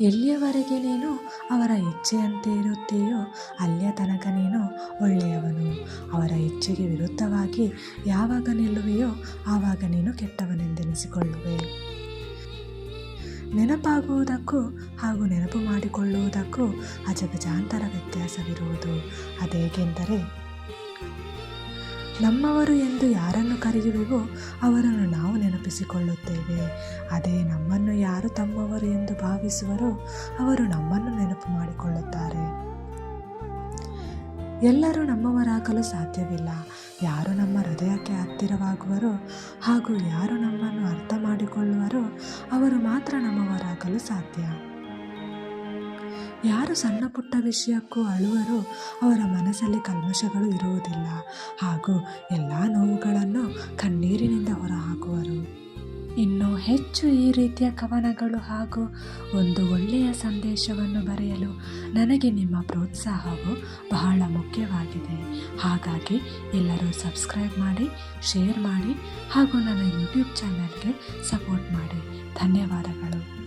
ಎಲ್ಲಿಯವರೆಗೆ ನೀನು ಅವರ ಇಚ್ಛೆಯಂತೆ ಇರುತ್ತೀಯೋ, ಅಲ್ಲಿಯ ತನಕ ನೀನು ಒಳ್ಳೆಯವನು. ಅವರ ಇಚ್ಛೆಗೆ ವಿರುದ್ಧವಾಗಿ ಯಾವಾಗ ನಿಲ್ಲುವೆಯೋ, ಆವಾಗ ನೀನು ಕೆಟ್ಟವನೆಂದೆನಿಸಿಕೊಳ್ಳುವೆ. ನೆನಪಾಗುವುದಕ್ಕೂ ಹಾಗೂ ನೆನಪು ಮಾಡಿಕೊಳ್ಳುವುದಕ್ಕೂ ಅಜಗಜಾಂತರ ವ್ಯತ್ಯಾಸವಿರುವುದು. ಅದೇಗೆಂದರೆ ನಮ್ಮವರು ಎಂದು ಯಾರನ್ನು ಕರೆಯುವೆವೋ ಅವರನ್ನು ನಾವು ನೆನಪಿಸಿಕೊಳ್ಳುತ್ತೇವೆ. ಅದೇ ನಮ್ಮನ್ನು ಯಾರು ತಮ್ಮವರು ಎಂದು ಭಾವಿಸುವರೋ ಅವರು ನಮ್ಮನ್ನು ನೆನಪು ಮಾಡಿಕೊಳ್ಳುತ್ತಾರೆ. ಎಲ್ಲರೂ ನಮ್ಮವರಾಗಲು ಸಾಧ್ಯವಿಲ್ಲ. ಯಾರು ನಮ್ಮ ಹೃದಯಕ್ಕೆ ಹತ್ತಿರವಾಗುವರೋ ಹಾಗೂ ಯಾರು ನಮ್ಮನ್ನು ಅರ್ಥ ಮಾಡಿಕೊಳ್ಳುವರೋ ಅವರು ಮಾತ್ರ ನಮ್ಮವರಾಗಲು ಸಾಧ್ಯ. ಯಾರು ಸಣ್ಣ ಪುಟ್ಟ ವಿಷಯಕ್ಕೂ ಅಳುವರೋ ಅವರ ಮನಸ್ಸಲ್ಲಿ ಕಲ್ಮಶಗಳು ಇರುವುದಿಲ್ಲ. ಹಾಗೂ ಎಲ್ಲ ನೋವುಗಳನ್ನು ಕಣ್ಣೀರಿನಿಂದ ಹೊರಹಾಕುವರು. ಇನ್ನು ಹೆಚ್ಚು ಈ ರೀತಿಯ ಕವನಗಳು ಹಾಗೂ ಒಂದು ಒಳ್ಳೆಯ ಸಂದೇಶವನ್ನು ಬರೆಯಲು ನನಗೆ ನಿಮ್ಮ ಪ್ರೋತ್ಸಾಹವು ಬಹಳ ಮುಖ್ಯವಾಗಿದೆ. ಹಾಗಾಗಿ ಎಲ್ಲರೂ ಸಬ್ಸ್ಕ್ರೈಬ್ ಮಾಡಿ, ಶೇರ್ ಮಾಡಿ ಹಾಗೂ ನನ್ನ ಯೂಟ್ಯೂಬ್ ಚಾನಲ್ಗೆ ಸಪೋರ್ಟ್ ಮಾಡಿ. ಧನ್ಯವಾದಗಳು.